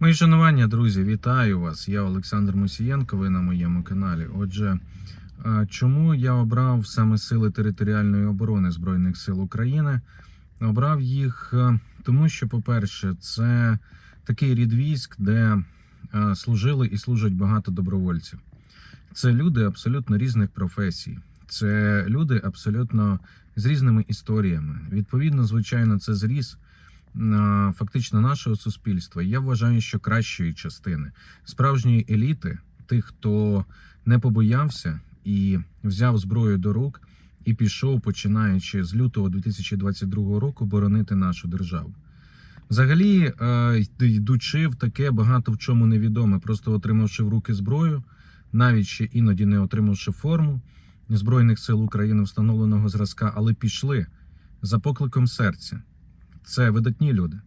Мої шанування, друзі, вітаю вас. Я Олександр Мусієнко. Ви на моєму каналі. Отже, чому я обрав саме сили територіальної оборони Збройних сил України? Обрав їх е, тому, що, по-перше, це такий рід військ, де е, служили і служать багато добровольців. Це люди абсолютно різних професій. Це люди абсолютно з різними історіями. Відповідно, звичайно, це зріз а, фактично нашого суспільства. Я вважаю, що кращої частини справжньої еліти, тих, хто не побоявся і взяв зброю до рук і пішов, починаючи з лютого 2022 року, боронити нашу державу. Взагалі, е, йдучи в таке багато в чому невідоме, просто отримавши в руки зброю, навіть ще іноді не отримавши форму Збройних сил України встановленого зразка, але пішли за покликом серця. Це видатні люди.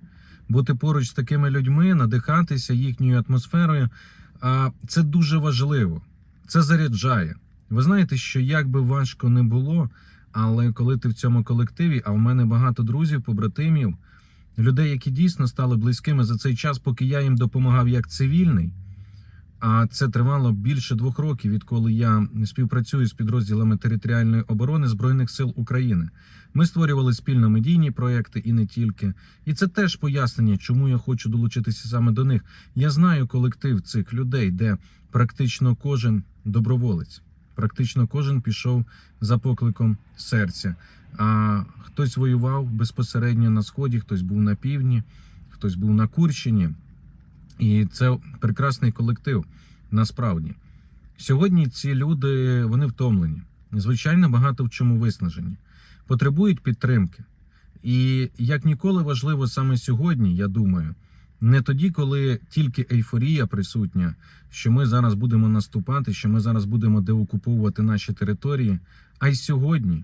Бути поруч з такими людьми, надихатися їхньою атмосферою. А це дуже важливо. Це заряджає. Ви знаєте, що як би важко не було, але коли ти в цьому колективі, а в мене багато друзів, побратимів, людей, які дійсно стали близькими за цей час, поки я їм допомагав як цивільний. А це тривало більше двох років, відколи я співпрацюю з підрозділами територіальної оборони Збройних сил України. Ми створювали спільно медійні проекти і не тільки. І це теж пояснення, чому я хочу долучитися саме до них. Я знаю колектив цих людей, де практично кожен доброволець, практично кожен пішов за покликом серця. А хтось воював безпосередньо на сході, хтось був на півдні, хтось був на Курщині. І це прекрасний колектив. Насправді, сьогодні ці люди вони втомлені, звичайно, багато в чому виснажені, потребують підтримки. І як ніколи важливо саме сьогодні, я думаю, не тоді, коли тільки ейфорія присутня, що ми зараз будемо наступати, що ми зараз будемо деокуповувати наші території, а й сьогодні,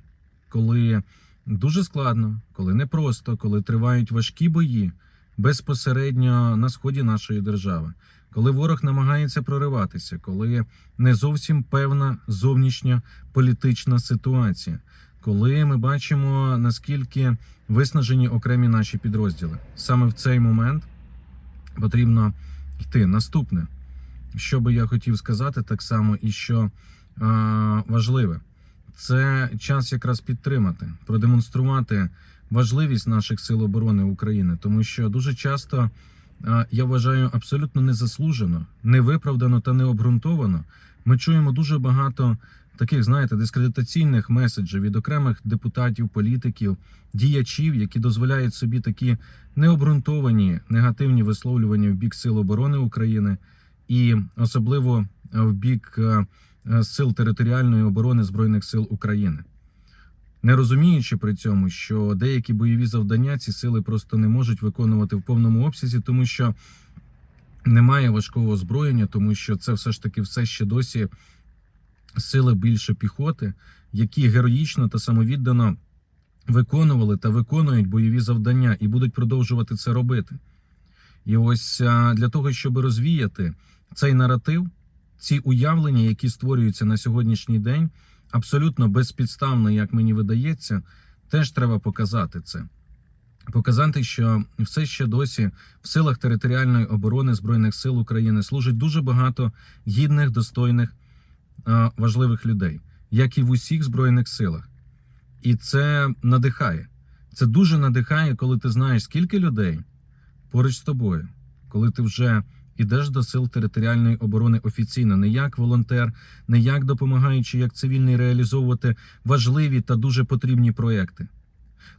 коли дуже складно, коли непросто, коли тривають важкі бої безпосередньо на сході нашої держави, коли ворог намагається прориватися, коли не зовсім певна зовнішня політична ситуація, коли ми бачимо наскільки виснажені окремі наші підрозділи, саме в цей момент потрібно йти. Наступне, що би я хотів сказати, так само і що а, важливе, це час якраз підтримати, продемонструвати важливість наших сил оборони України, тому що дуже часто я вважаю абсолютно незаслужено, невиправдано та необґрунтовано. Ми чуємо дуже багато таких, знаєте, дискредитаційних меседжів від окремих депутатів, політиків, діячів, які дозволяють собі такі необґрунтовані негативні висловлювання в бік сил оборони України і особливо в бік сил територіальної оборони збройних сил України не розуміючи при цьому, що деякі бойові завдання ці сили просто не можуть виконувати в повному обсязі, тому що немає важкого озброєння, тому що це все ж таки все ще досі сили більше піхоти, які героїчно та самовіддано виконували та виконують бойові завдання і будуть продовжувати це робити. І ось для того, щоб розвіяти цей наратив, ці уявлення, які створюються на сьогоднішній день абсолютно безпідставно, як мені видається, теж треба показати це. Показати, що все ще досі в силах територіальної оборони Збройних сил України служить дуже багато гідних, достойних, важливих людей, як і в усіх збройних силах. І це надихає. Це дуже надихає, коли ти знаєш, скільки людей поруч з тобою, коли ти вже ідеш до сил територіальної оборони офіційно, не як волонтер, не як допомагаючи як цивільний реалізовувати важливі та дуже потрібні проекти,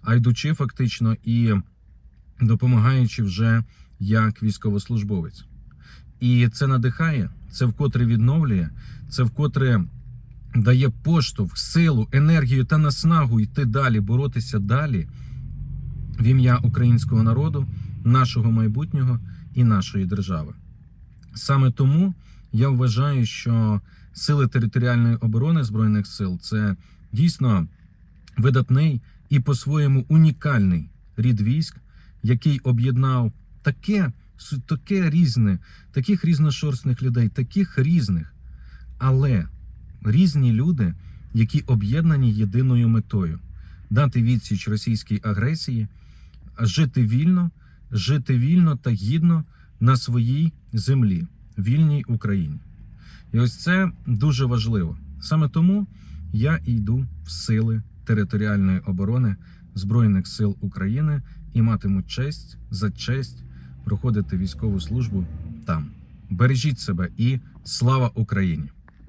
а йдучи фактично і допомагаючи вже як військовослужбовець. І це надихає, це вкотре відновлює, це вкотре дає поштовх, силу, енергію та наснагу йти далі, боротися далі в ім'я українського народу, нашого майбутнього і нашої держави. Саме тому я вважаю, що сили територіальної оборони збройних сил це дійсно видатний і по-своєму унікальний рід військ, який об'єднав таке, таке різне, таких різношорстних людей, таких різних, але різні люди, які об'єднані єдиною метою дати відсіч російській агресії, жити вільно, жити вільно та гідно на своїй землі, вільній Україні. І ось це дуже важливо. Саме тому я йду в сили територіальної оборони Збройних сил України і матиму честь за честь проходити військову службу там. Бережіть себе і слава Україні!